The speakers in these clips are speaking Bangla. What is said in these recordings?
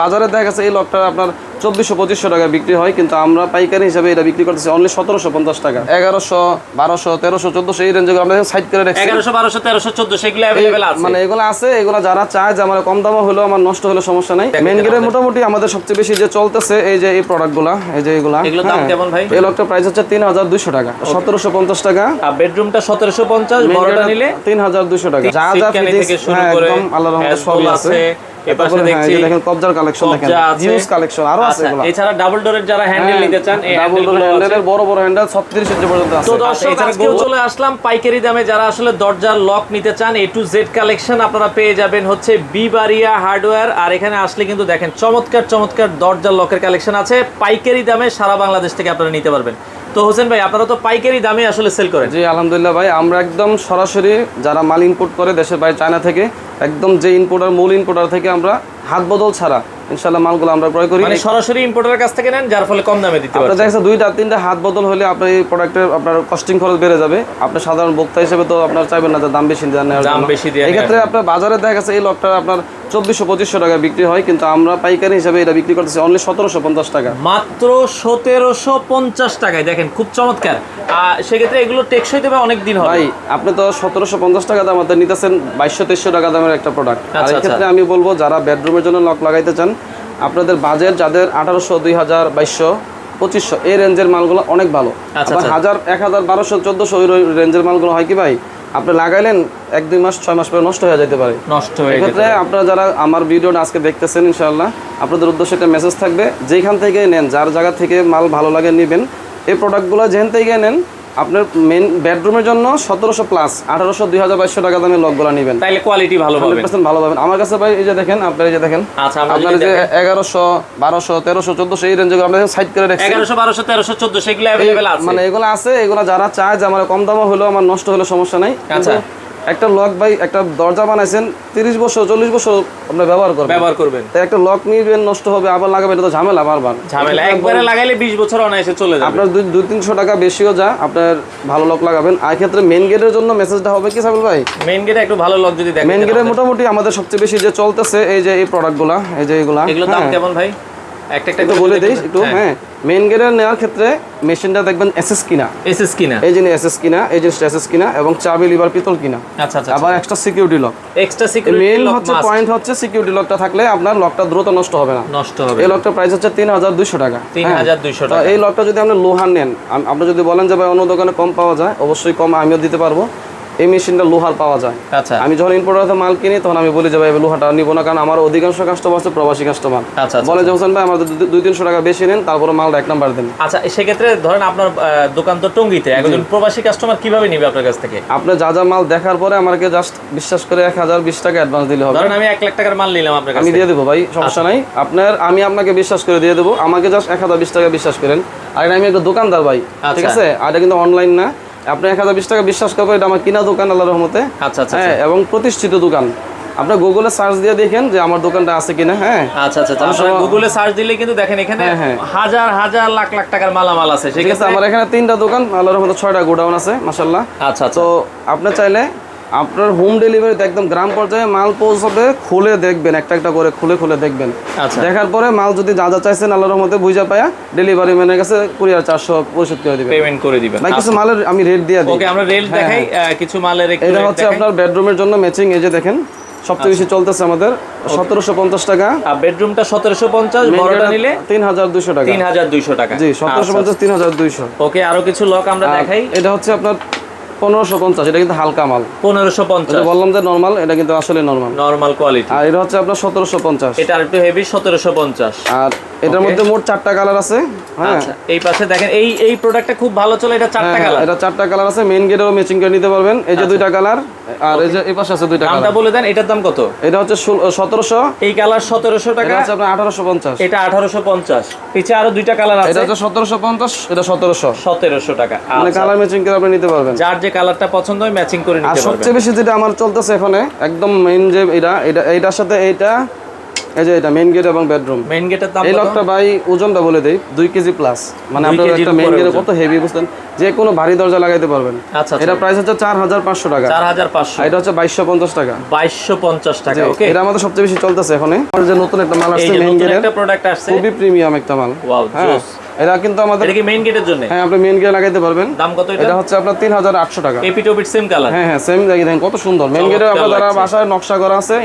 বাজারে দেখা গেছে এই লকটা আপনার চব্বিশশো পঁচিশশো টাকা বিক্রি হয় কিন্তু আমরা পাইকারি হিসাবে এটা বিক্রি করতেছি অনলি সতেরোশো পঞ্চাশ টাকা। এগারোশো বারোশো তেরোশো চোদ্দশো এই রেঞ্জে আমরা সাইড করে রাখছি। এগারোশো বারোশো তেরোশো চোদ্দ সেগুলো অ্যাভেলেবেল আছে। মানে এগুলো আছে এগুলো যারা চায় যে আমার কম দামে হলেও আমার নষ্ট হলে সমস্যা নাই। মেন গেটের মোটামুটি আমাদের সবচেয়ে বেশি যে চলতেছে এই যে এই প্রোডাক্টগুলো এই যে এগুলা হ্যাঁ। কেমন ভাই? এই লকটার প্রাইস হচ্ছে তিন হাজার দুইশো টাকা। সতেরোশো পঞ্চাশ টাকা। আর বেডরুমটা সতেরোশো পঞ্চাশ বড়টা নিলে তিন হাজার দুশো টাকা। যা যা শুরু হ্যাঁ, করে একদম আল্লাহর রহমতে সবই আছে। আছে, এপাশে তারপরে হ্যাঁ, এই যে দেখছি দেখেন কবজার কালেকশন দেখেন কবজা কালেকশন আরও আছে আচ্ছা, এগুলো। এছাড়া ডাবল ডোরের যারা হ্যান্ডেল নিতে চান এই ডাবল হ্যান্ডেল হ্যান্ডেলের বড় বড় হ্যান্ডেল 36 ইঞ্চি পর্যন্ত আছে। তো দর্শক আজকেও চলে আসলাম পাইকারি দামে। যারা আসলে দরজার লক নিতে চান এ টু জেড কালেকশন আপনারা পেয়ে যাবেন হচ্ছে বিবারিয়া হার্ডওয়্যার আর এখানে আসলে কিন্তু দেখেন চমৎকার চমৎকার দরজার লকের কালেকশন আছে। পাইকারি দামে সারা বাংলাদেশ থেকে আপনারা নিতে পারবেন। তো হোসেন ভাই আপনারা তো পাইকারি দামে আসলে সেল করেন। জি আলহামদুলিল্লাহ ভাই আমরা একদম সরাসরি যারা মাল ইম্পোর্ট করে দেশের বাইরে চায়না থেকে একদম যে ইম্পোর্টার মূল ইম্পোর্টার থেকে আমরা হাত বদল ছাড়া ইনশাল্লাহ মালগুলো আমরা ক্রয় করি। মানে সরাসরি ইম্পোর্টারের কাছ থেকে নেন যার ফলে কম দামে দিতে আপনার পারবেন দেখা দুইটা তিনটা হাত বদল হলে আপনার এই প্রোডাক্টের আপনার কস্টিং খরচ বেড়ে যাবে। আপনি সাধারণ ভোক্তা হিসেবে তো আপনার চাইবেন না যে দাম বেশি দেন না দাম বেশি এই এক্ষেত্রে আপনার বাজারে দেখা গেছে এই লকটার আপনার চব্বিশশো পঁচিশশো টাকা বিক্রি হয় কিন্তু আমরা পাইকারি হিসাবে এটা বিক্রি করতেছি অনলি সতেরোশো পঞ্চাশ টাকা। মাত্র সতেরোশো পঞ্চাশ টাকায়। দেখেন খুব চমৎকার। সেক্ষেত্রে এগুলো টেকসই দেবে অনেক দিন হবে। ভাই আপনি তো সতেরোশো পঞ্চাশ টাকা দাম আমাদের নিতেছেন বাইশশো তেইশশো টাকা দামের একটা প্রোডাক্ট আর আচ্ছা, এক্ষেত্রে আমি বলব যারা বেডরুমের জন্য লক লাগাইতে চান আপনাদের বাজেট যাদের আঠারোশো দুই হাজার বাইশশো পঁচিশশো এই রেঞ্জের মালগুলো অনেক ভালো। আচ্ছা, আবার আচ্ছা। হাজার এক হাজার বারোশো চোদ্দোশো ওই রেঞ্জের মালগুলো হয় কি ভাই? আপনি লাগাইলেন এক দুই মাস ছয় মাস পরে নষ্ট হয়ে যেতে পারে। নষ্ট হয়ে এক্ষেত্রে আপনারা যারা আমার ভিডিওটা আজকে দেখতেছেন ইনশাআল্লাহ আপনাদের উদ্দেশ্যে একটা মেসেজ থাকবে যেখান থেকে নেন যার জায়গা থেকে মাল ভালো লাগে নেবেন এই প্রোডাক্টগুলো যেখান থেকে নেন আপনার মেন বেডরুমের জন্য সতেরোশো প্লাস আঠারোশো দুই হাজার বাইশশো টাকা দামের লকগুলো নেবেন। তাহলে কোয়ালিটি ভালো হান্ড্রেড পার্সেন্ট ভালো পাবেন। আমার কাছে ভাই এই যে দেখেন আপনার এই যে দেখেন আচ্ছা আপনার যে এগারোশো বারোশো তেরোশো চোদ্দোশো এই রেঞ্জে আমরা সাইড করে রেখেছি। এগারোশো বারোশো তেরোশো চোদ্দ সেগুলো অ্যাভেলেবেল আছে। মানে এগুলো আছে এগুলো যারা চায় যে আমার কম দামও হলেও আমার নষ্ট হলে সমস্যা নাই। আচ্ছা। একটা লক ভাই একটা দরজা বানাইছেন তিরিশ বছর চল্লিশ বছর আপনার ব্যবহার করবেন। ব্যবহার করবেন। তাই একটা লক নিবেন নষ্ট হবে আবার লাগাবেন এটা তো ঝামেলা বারবার। ঝামেলা একবারে লাগাইলে বিশ বছর অনায়াসে চলে যাবে। আপনার দুই দুই তিনশো টাকা বেশিও যা আপনার ভালো লক লাগাবেন। আর ক্ষেত্রে মেন গেটের জন্য মেসেজটা হবে কি সাবিল ভাই? মেইন গেটে একটু ভালো লক যদি দেখেন মেন গেটের মোটামুটি আমাদের সবচেয়ে বেশি যে চলতেছে এই যে এই প্রোডাক্টগুলা এই যে এগুলা এগুলোর দাম হ্যাঁ। কেমন ভাই? একটা একটা বলে দিই একটু হ্যাঁ। মেন গেটের নেওয়ার ক্ষেত্রে মেশিনটা দেখবেন এসএস কিনা। এসএস কিনা। এই জিনিস এসএস কিনা এই জিনিসটা এসএস কিনা এবং চাবি লিভার পিতল কিনা। আচ্ছা আচ্ছা আবার extra security lock extra security main হচ্ছে পয়েন্ট হচ্ছে সিকিউরিটি লকটা থাকলে আপনার লকটা দ্রুত নষ্ট হবে না। নষ্ট হবে এই লকটার প্রাইস হচ্ছে তিন হাজার দুইশো টাকা। তিন হ্যাঁ। টাকা। এই লকটা যদি আপনি লোহার নেন আপনি যদি বলেন যে ভাই অন্য দোকানে কম পাওয়া যায় অবশ্যই কম আমিও দিতে পারব। এই মেশিনটা লোহার পাওয়া যায়। আচ্ছা। আমি যখন ইম্পোর্টার মাল কিনি তখন আমি বলি যে ভাই লোহাটা নিবো না। কারণ আমার অধিকাংশ কাস্টমার আছে প্রবাসী কাস্টমার আচ্ছা আচ্ছা বলে যে হোসেন ভাই আমাদের দুই- তিনশো টাকা বেশি নেন তারপরে মালটা এক নাম্বার দেন। আচ্ছা সেক্ষেত্রে ধরেন আপনার দোকান তো টঙ্গিতে। একজন প্রবাসী কাস্টমার কীভাবে নিবে আপনার কাছ থেকে? আপনি যা যা মাল দেখার পরে আমাকে জাস্ট বিশ্বাস করে এক হাজার বিশ টাকা অ্যাডভান্স দিলে হবে। ধরেন আমি এক লাখ টাকার মাল নিলাম আপনার কাছ আমি দিয়ে দেবো ভাই সমস্যা নাই। আপনার আমি আপনাকে বিশ্বাস করে দিয়ে দেবো। আমাকে জাস্ট এক হাজার বিশ টাকা বিশ্বাস করেন। আর আমি একটা দোকানদার ভাই। ঠিক আচ্ছা। আছে? আর এটা কিন্তু অনলাইন না। আপনি এক হাজার বিশ টাকা বিশ্বাস করবেন এটা আমার কিনা দোকান আল্লাহ রহমতে। আচ্ছা আচ্ছা হ্যাঁ এবং প্রতিষ্ঠিত দোকান। আপনার গুগলে সার্চ দিয়ে দেখেন যে আমার দোকানটা আছে কিনা হ্যাঁ। আচ্ছা আচ্ছা তাহলে গুগলে সার্চ দিলে কিন্তু দেখেন এখানে হ্যাঁ, হ্যাঁ। হাজার হাজার লাখ লাখ টাকার মালামাল আছে। ঠিক আছে সেক্ষেত্রে আমার এখানে তিনটা দোকান আল্লাহর রহমতে ছয়টা গোডাউন আছে মাসাল্লাহ আচ্ছা আচ্ছা। তো আপনি চাইলে আপনার হোম ডেলিভারিতে একদম গ্রাম পর্যায়ে মাল পৌঁছাবে খুলে দেখবেন একটা একটা করে খুলে খুলে দেখবেন। আচ্ছা। দেখার পরে মাল যদি যা যা চাইছেন আল্লাহর মধ্যে বুঝা পায়া ডেলিভারি ম্যানের কাছে কুরিয়ার চারশো পরিশোধ করে দিবেন। পেমেন্ট করে দিবেন। ভাই কিছু মালের আমি রেট দিয়ে দিই। ওকে আমরা রেল দেখাই কিছু মালের এটা হচ্ছে আপনার বেডরুমের জন্য ম্যাচিং এই যে দেখেন সবচেয়ে বেশি চলতেছে আমাদের সতেরোশো পঞ্চাশ টাকা। আর বেডরুমটা সতেরোশো পঞ্চাশ বড়টা নিলে তিন হাজার দুইশো টাকা। তিন হাজার দুইশো টাকা। জি সতেরোশো পঞ্চাশ তিন হাজার দুইশো। ওকে আরও কিছু লক আমরা দেখাই। এটা হচ্ছে আপনার পনেরোশো পঞ্চাশ এটা কিন্তু হালকা মাল। পনেরোশো পঞ্চাশ। বললাম যে নর্মাল এটা কিন্তু আসলে নর্মাল নর্মাল কোয়ালিটি আর এটা হচ্ছে আপনার সতেরোশো পঞ্চাশ। এটা একটু হেভি সতেরোশো পঞ্চাশ। আর এটার মধ্যে মোট চারটা কালার আছে হ্যাঁ? আচ্ছা এই পাশে দেখেন এই এই প্রোডাক্টটা খুব ভালো চলে এটা চারটা কালার এটা চারটা কালার আছে মেইন গেটেও ম্যাচিং করে নিতে পারবেন। এই যে দুইটা কালার আর এই যে এই পাশে আছে দুইটা দামটা বলে দেন এটার দাম কত? এটা হচ্ছে এই কালার সতেরোশো এটা টাকা হচ্ছে আপনার আঠারোশো পঞ্চাশ। এটা পিছে আরও দুইটা কালার এটা হচ্ছে সতেরোশো পঞ্চাশ এটা সতেরোশো। সতেরোশো টাকা। মানে আচ্ছা। কালার ম্যাচিং করে আপনি নিতে পারবেন। যার যে কালারটা পছন্দ হয় ম্যাচিং করে নিতে পারবেন। সবচেয়ে বেশি যেটা আমার চলতেছে এখানে একদম মেইন যে এটা এটা এইটার সাথে এইটা এই যে এটা মেইন গেট এবং বেডরুম মেইন গেটের দাম এই? লকটা ভাই ওজনটা বলে দেই দুই কেজি প্লাস মানে আপনার একটা মেইন গেটে কত হেভি বুঝতেন যে কোনো ভারী দরজা লাগাইতে পারবেন। আচ্ছা এটা প্রাইস হচ্ছে চার হাজার পাঁচশো টাকা। চার হাজার পাঁচশো। আর এটা হচ্ছে বাইশশো পঞ্চাশ টাকা। বাইশশো পঞ্চাশ টাকা ওকে এটা আমাদের সবচেয়ে বেশি চলতেছে এখন যে নতুন একটা মাল আসছে মেইন গেটের একটা প্রোডাক্ট আসছে। খুবই প্রিমিয়াম একটা মাল। ওয়াও হ্যাঁ। জোস এটা কিন্তু আমাদের এটা কি মেইন গেটের জন্য? হ্যাঁ আপনি মেইন গেটে লাগাইতে পারবেন। দাম কত এটা? এটা হচ্ছে আপনার 3800 টাকা। এপি টু বিট সেম কালার হ্যাঁ হ্যাঁ সেম দেখি দেখেন কত সুন্দর। মেইন গেটে আপনারা যারা বাসায় নকশা করা আছে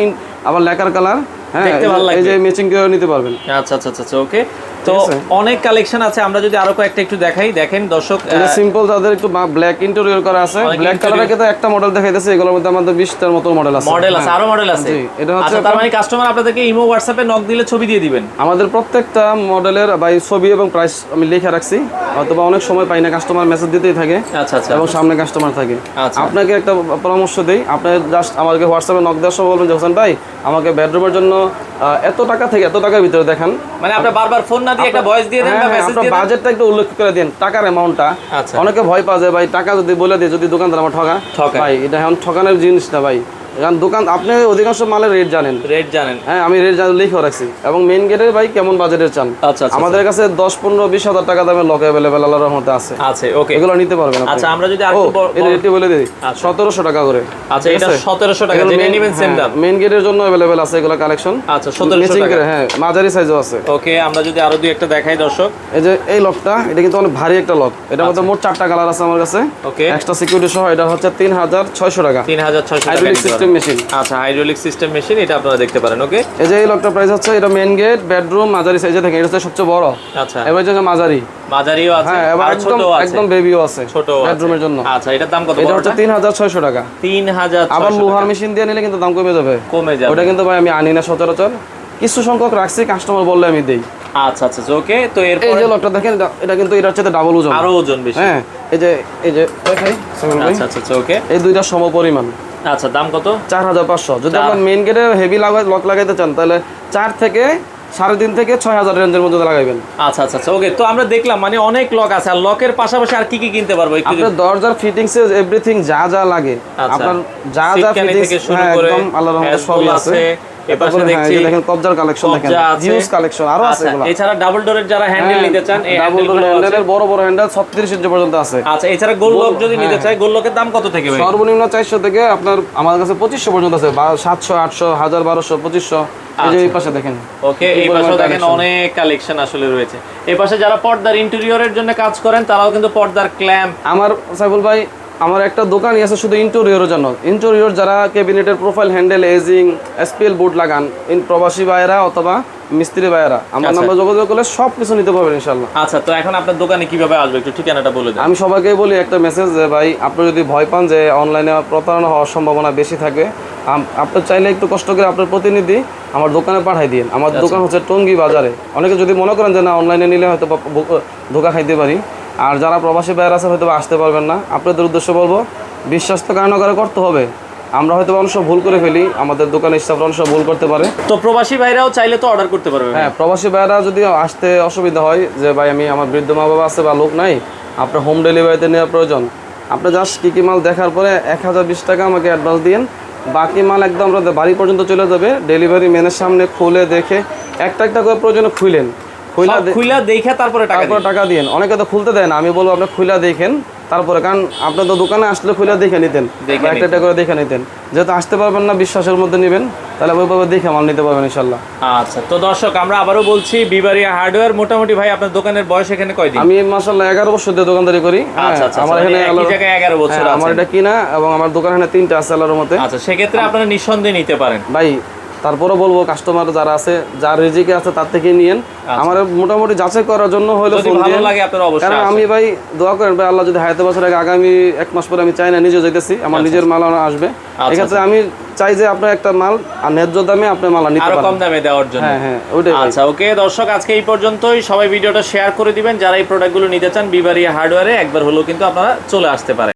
আবার লেকার কালার দেখতে এই যে- ভালো এই যে ম্যাচিং করে নিতে পারবেন। আচ্ছা আচ্ছা আচ্ছা ওকে তো অনেক কালেকশন আছে আমরা যদি আরও কয়েকটা একটু দেখাই। দেখেন দর্শক এটা সিম্পল যাদের একটু ব্ল্যাক ইন্টেরিয়র করা আছে। ব্ল্যাক কালারের কিন্তু একটা মডেল দেখাইতেছে এগুলোর মধ্যে আমাদের 20টার মতো মডেল আছে। মডেল আছে হ্যাঁ। আরও মডেল আছে। এটা হচ্ছে আচ্ছা তার মানে কাস্টমার আপনাদেরকে ইমো হোয়াটসঅ্যাপে নক দিলে ছবি দিয়ে দিবেন। আমাদের প্রত্যেকটা মডেলের বা এই ছবি এবং প্রাইস আমি লিখে রাখছি। অথবা অনেক সময় পাই না কাস্টমার মেসেজ দিতেই থাকে আচ্ছা আচ্ছা। এবং সামনে কাস্টমার থাকে। আচ্ছা। আপনাকে একটা পরামর্শ দেই আপনি জাস্ট আমাকে হোয়াটসঅ্যাপে নক দেওয়ার সময় বলবেন যে হোসেন ভাই আমাকে বেডরুমের জন্য এত টাকা থেকে এত টাকার ভিতরে দেখেন। মানে আপনি বারবার ফোন না দিয়ে একটা ভয়েস দিয়ে দেন বা হ্যাঁ, হ্যাঁ, মেসেজ আপনার দিয়ে দেন? বাজেটটা একটু উল্লেখ করে দেন টাকার অ্যামাউন্টটা আচ্ছা। অনেকে ভয় পাওয়া যায় ভাই টাকা যদি বলে দেয় যদি দোকানদার আমার ঠকা ভাই এটা এখন ঠকানোর জিনিস না ভাই। কারণ দোকান আপনি অধিকাংশ মালের রেট জানেন। রেট জানেন। হ্যাঁ আমি রেট লিখে রাখছি। এবং মেইন গেটের ভাই কেমন বাজেটের চান আচ্ছা আচ্ছা আমাদের কাছে দশ পনেরো বিশ হাজার টাকা দামের লক অ্যাভেলেবেল আল্লাহর রহমতে আছে। আছে ওকে এগুলো নিতে পারবেন। আচ্ছা আমরা যদি বড়- রেটটি বলে দিই। আচ্ছা। সতেরোশো টাকা করে। আচ্ছা এটা সতেরোশো টাকা যেটা নেবেন সেম দাম। মেইন গেটের জন্য অ্যাভেলেবেল আছে এগুলো কালেকশন আচ্ছা সতেরোশো টাকা। হ্যাঁ মাঝারি সাইজও আছে। ওকে আমরা যদি আরও দুই একটা দেখাই দর্শক। এই যে এই লকটা এটা কিন্তু অনেক ভারী একটা লক এটার মধ্যে মোট চারটা কালার আছে আমার কাছে। ওকে এক্সট্রা সিকিউরিটি সহ এটা হচ্ছে তিন হাজার ছয়শো টাকা। তিন হাজার ছয়শো টাকা সিস্টেম মেশিন আচ্ছা হাইড্রোলিক সিস্টেম মেশিন এটা আপনারা দেখতে পারেন ওকে এই যে এই লকটার প্রাইস হচ্ছে এটা মেইন গেট বেডরুম মাঝারি সাইজে থাকে এটা হচ্ছে সবচেয়ে বড়। আচ্ছা। এবার হচ্ছে মাঝারি। মাঝারিও আছে হ্যাঁ এবার আর একদম ছোট আছে। একদম বেবিও আছে ছোট বেডরুমের জন্য। আচ্ছা এটার দাম কত এটা হচ্ছে তিন হাজার ছয়শো টাকা। তিন হাজার আবার লোহার মেশিন দিয়ে নিলে কিন্তু দাম কমে যাবে। কমে যাবে। ওটা কিন্তু ভাই আমি আনি না সচরাচর। কিছু সংখ্যক রাখছি কাস্টমার বললে আমি দেই। আচ্ছা আচ্ছা ওকে তো এরপর এই যে লকটা দেখেন এটা- কিন্তু এটার চেয়ে ডাবল ওজন। আরও ওজন বেশি। হ্যাঁ এই যে এই যে দেখাই আচ্ছা আচ্ছা ওকে এই দুইটা সম পরিমাণ আচ্ছা দাম কত? চার হাজার পাঁচশো। যদি আপনার মেন গেটে হেভি লাগাই লক লাগাইতে চান তাহলে চার থেকে সাড়ে তিন থেকে ছয় হাজার রেঞ্জের মধ্যে লাগাইবেন। আচ্ছা আচ্ছা আচ্ছা ওকে তো আমরা দেখলাম মানে অনেক লক আছে আর লকের পাশাপাশি আর কি কি কিনতে পারব? আপনার দরজার ফিটিংস এভরিথিং যা যা লাগে আচ্ছা। আপনার যা যা ফিটিংস হ্যাঁ একদম আল্লাহর রহমতে সবই আছে। এপাশে তারপরে এই দেখছি যে দেখেন কবজার কালেকশন দেখেন কবজা আছে। হিউজ কালেকশন আরও আছে আচ্ছা এছাড়া ডাবল ডোরের যারা হ্যান্ডেল নিতে চান ডাবল ডোর হ্যান্ডেলের বড় বড় হ্যান্ডেল 36 ইঞ্চি পর্যন্ত আছে। আচ্ছা এছাড়া গোল লক যদি নিতে চাই গোল দাম কত থেকে সর্বনিম্ন 400 থেকে আপনার আমার কাছে 2500 পর্যন্ত আছে 700 800 1000 1200 2500 এই পাশে দেখেন ওকে এই পাশেও দেখেন অনেক কালেকশন আসলে রয়েছে। এই পাশে যারা পর্দার ইন্টেরিয়রের জন্য কাজ করেন তারাও কিন্তু পর্দার ক্ল্যাম্প আমার সাইফুল ভাই আমার একটা দোকানই আছে শুধু ইন্টেরিয়রের জন্য ইন্টেরিয়র যারা ক্যাবিনেটের profile handle edging SPL board লাগান ইন প্রবাসী ভাইয়েরা অথবা মিস্ত্রি ভাইয়েরা আমার আচ্ছা। নাম্বার যোগাযোগ করলে সব কিছু নিতে পারবেন ইনশাল্লাহ আচ্ছা তো এখন আপনার দোকানে কীভাবে আসবে? একটু ঠিকানাটা বলে দেন। আমি সবাইকে বলি একটা মেসেজ যে ভাই আপনি যদি ভয় পান যে অনলাইনে প্রতারণা হওয়ার সম্ভাবনা বেশি থাকবে আপনি চাইলে একটু কষ্ট করে আপনার প্রতিনিধি আমার দোকানে পাঠাই দিন আমার আচ্ছা। দোকান হচ্ছে টঙ্গি বাজারে। অনেকে যদি মনে করেন যে না অনলাইনে নিলে হয়তো ধোকা খাইতে পারি। আর যারা প্রবাসী বাইরে আছে হয়তো আসতে পারবেন না। আপনাদের উদ্দেশ্য বলব বিশ্বাস তো কারণ করে করতে হবে। আমরা হয়তো অনেক ভুল করে ফেলি আমাদের দোকানের স্টাফরা অনেক ভুল করতে পারে। তো প্রবাসী ভাইরাও চাইলে তো অর্ডার করতে পারবে। হ্যাঁ প্রবাসী ভাইরা যদি আসতে অসুবিধা হয় যে ভাই আমি আমার বৃদ্ধ মা বাবা আছে বা লোক নাই আপনার হোম ডেলিভারিতে নেওয়া প্রয়োজন। আপনি জাস্ট কী কী মাল দেখার পরে এক হাজার বিশ টাকা আমাকে অ্যাডভান্স দিন বাকি মাল একদম বাড়ি পর্যন্ত চলে যাবে। ডেলিভারি ম্যানের সামনে খুলে দেখে একটা একটা করে প্রয়োজনে খুলেন খুইলা দেখে তারপরে টাকা তারপরে টাকা দিন অনেকে তো খুলতে দেন আমি বলব আপনি দেখেন। তারপরে কারণ আপনার তো দোকানে আসলে খুলে দেখে নিতেন। একটা একটা করে দেখে নিতেন। যেহেতু আসতে পারবেন না বিশ্বাসের মধ্যে নেবেন তাহলে ওইভাবে দেখে মাল নিতে পারবেন ইনশাল্লাহ আচ্ছা তো দর্শক আমরা আবারও বলছি বিবারিয়া হার্ডওয়্যার মোটামুটি ভাই আপনার দোকানের বয়স এখানে কয়দিন? আমি মাসাল্লাহ এগারো বছর দিয়ে দোকানদারি করি। হ্যাঁ, আচ্ছা আচ্ছা আমার মানে এখানে এগারো বছর হ্যাঁ, আমার এটা কিনা এবং আমার দোকান এখানে তিনটা আছে আল্লাহর মতে আচ্ছা সেক্ষেত্রে আপনারা নিঃসন্দেহে নিতে পারেন। ভাই তারপরে বলব কাস্টমার যারা আছে যার রিজিকে আছে তার থেকে নিয়েন। আমার মোটামুটি যাচাই করার জন্য হলো আচ্ছা। যদি ফোন ভালো লাগে আপনারা অবশ্যই কারণ আমি ভাই দোয়া করেন ভাই আল্লাহ যদি হায়াতে বছর আগে আগামী এক মাস পরে আমি চাই না নিজে যাইতেছি আমার নিজের মাল আনা আসবে। এক্ষেত্রে আমি চাই যে আপনার একটা মাল আর ন্যায্য দামে আপনি মাল নিতে আরও পারেন। কম দামে দেওয়ার জন্য। হ্যাঁ হ্যাঁ ওইটাই আচ্ছা ওকে দর্শক আজকে এই পর্যন্তই। সবাই ভিডিওটা শেয়ার করে দিবেন। যারা এই প্রোডাক্টগুলো নিতে চান বিবারিয়া হার্ডওয়্যারে একবার হলেও কিন্তু আপনারা চলে আসতে পারেন।